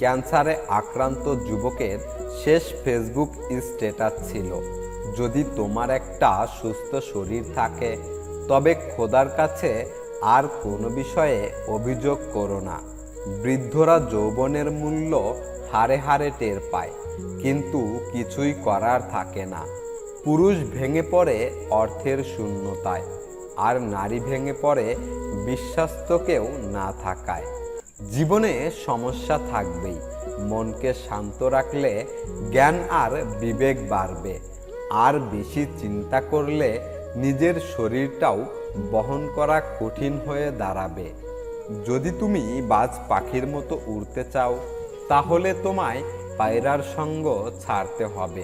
ক্যান্সারে আক্রান্ত যুবকের শেষ ফেসবুক স্ট্যাটাস ছিল, যদি তোমার একটা সুস্থ শরীর থাকে, তবে খোদার কাছে আর কোনো বিষয়ে অভিযোগ করো না। বৃদ্ধরা যৌবনের মূল্য হারে হারে টের পায়, কিন্তু কিছুই করার থাকে না। পুরুষ ভেঙে পড়ে অর্থের শূন্যতায়, আর নারী ভেঙে পড়ে বিশ্বাস্তকেও না থাকায়। জীবনে সমস্যা থাকবেই। মনকে শান্ত রাখলে জ্ঞান আর বিবেক বাড়বে। আর বেশি চিন্তা করলে নিজের শরীরটাও বহন করা কঠিন হয়ে দাঁড়াবে। যদি তুমি বাজ পাখির মতো উড়তে চাও, তাহলে তোমায় পায়রার সঙ্গ ছাড়তে হবে।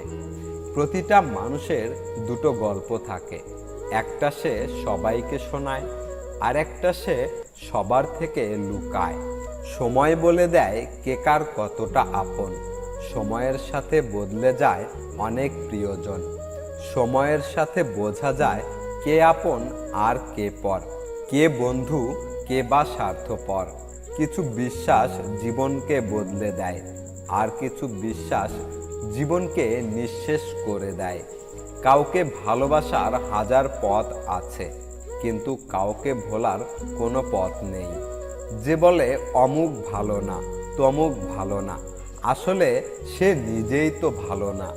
প্রতিটা মানুষের দুটো গল্প থাকে। একটা সে সবাইকে শোনায় আর একটা সে সবার থেকে লুকায়। সময় বলে দেয় কে কার কতটা আপন। সময়ের সাথে বদলে যায় অনেক প্রিয়জন। সময়ের সাথে বোঝা যায় কে আপন আর কে পর। কে বন্ধু, কে বা স্বার্থপর। কিছু বিশ্বাস জীবনকে বদলে দেয়, আর কিছু বিশ্বাস জীবনকে নিঃশেষ করে দেয়। কাউকে ভালোবাসার হাজার পথ আছে, কিন্তু কাউকে ভোলার কোনো পথ নেই। যে বলে, অমুক ভালো না, তমুক ভালো না। আসলে সে নিজেই তো ভালো না।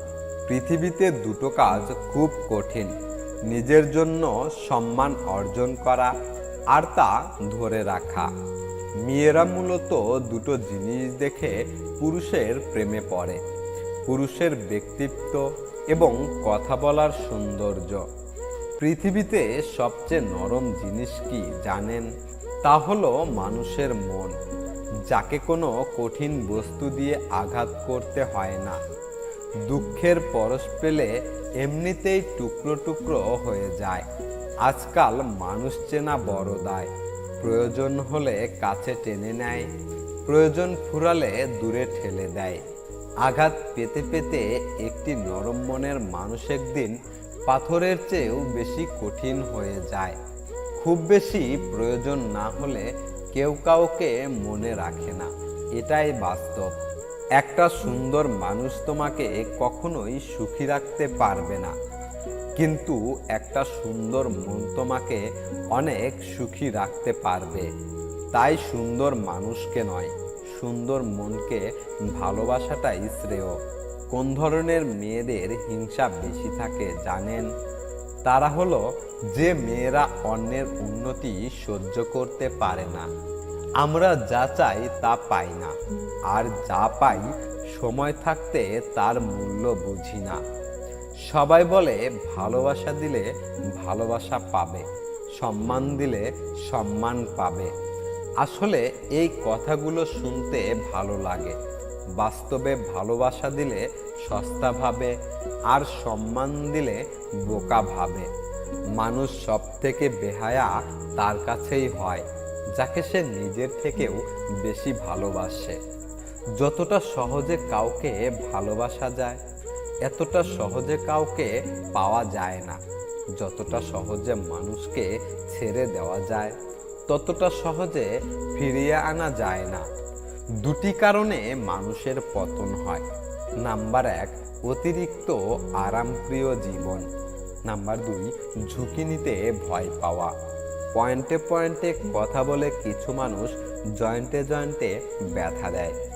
পৃথিবীতে দুটো কাজ খুব কঠিন, নিজের জন্য সম্মান অর্জন করা আর তা ধরে রাখা। মেয়েরা মূলত দুটো জিনিস দেখে পুরুষের প্রেমে পড়ে, পুরুষের ব্যক্তিত্ব এবং কথা বলার সৌন্দর্য। পৃথিবীতে সবচেয়ে নরম জিনিস কি জানেন? তা হলো মানুষের মন, যাকে কোনো কঠিন বস্তু দিয়ে আঘাত করতে হয় না। দুঃখের পরশ পেলে এমনিতেই টুকরো টুকরো হয়ে যায়। আজকাল মানুষ চেনা বড় দায়। প্রয়োজন হলে কাছে টেনে নেয়, প্রয়োজন ফুরালে দূরে ঠেলে দেয়। আঘাত পেতে পেতে একটি নরম মনের মানুষ একদিন পাথরের চেয়েও বেশি কঠিন হয়ে যায়। খুব বেশি প্রয়োজন না হলে কেউ কাউকে মনে রাখে না। এটাই বাস্তব। একটা সুন্দর মানুষ তোমাকে কখনোই সুখী রাখতে পারবে না। কিন্তু একটা সুন্দর মন তোমাকে অনেক সুখী রাখতে পারবে। তাই সুন্দর মানুষকে নয়, সুন্দর মনকে ভালোবাসাটাই শ্রেয়। কোন ধরনের মেয়েদের হিংসা বেশি থাকে জানেন? তারা হলো, যে মেয়েরা অন্যের উন্নতি সহ্য করতে পারে না, আমরা যা চাই তা পাই না, আর যা পাই সময় থাকতে তার মূল্য বুঝি না। সবাই বলে, ভালোবাসা দিলে ভালোবাসা পাবে, সম্মান দিলে সম্মান পাবে। আসলে এই কথাগুলো শুনতে ভালো লাগে। বাস্তবে ভালোবাসা দিলে সস্তা ভাবে আর সম্মান দিলে বোকা ভাবে। মানুষ সব থেকে বেহায়া তার কাছেই হয়, যাকে সে নিজের থেকেও বেশি ভালোবাসে। যতটা সহজে কাউকে ভালোবাসা যায়, এতটা সহজে কাউকে পাওয়া যায় না। যতটা সহজে মানুষকে ছেড়ে দেওয়া যায়, ততটা সহজে ফিরিয়ে আনা যায় না। দুটি কারণে মানুষের পতন হয়। নাম্বার এক, অতিরিক্ত আরামপ্রিয় জীবন। নাম্বার দুই, ঝুঁকি নিতে ভয় পাওয়া। পয়েন্টে পয়েন্টে কথা বলে কিছু মানুষ জয়েন্টে জয়েন্টে ব্যথা দেয়।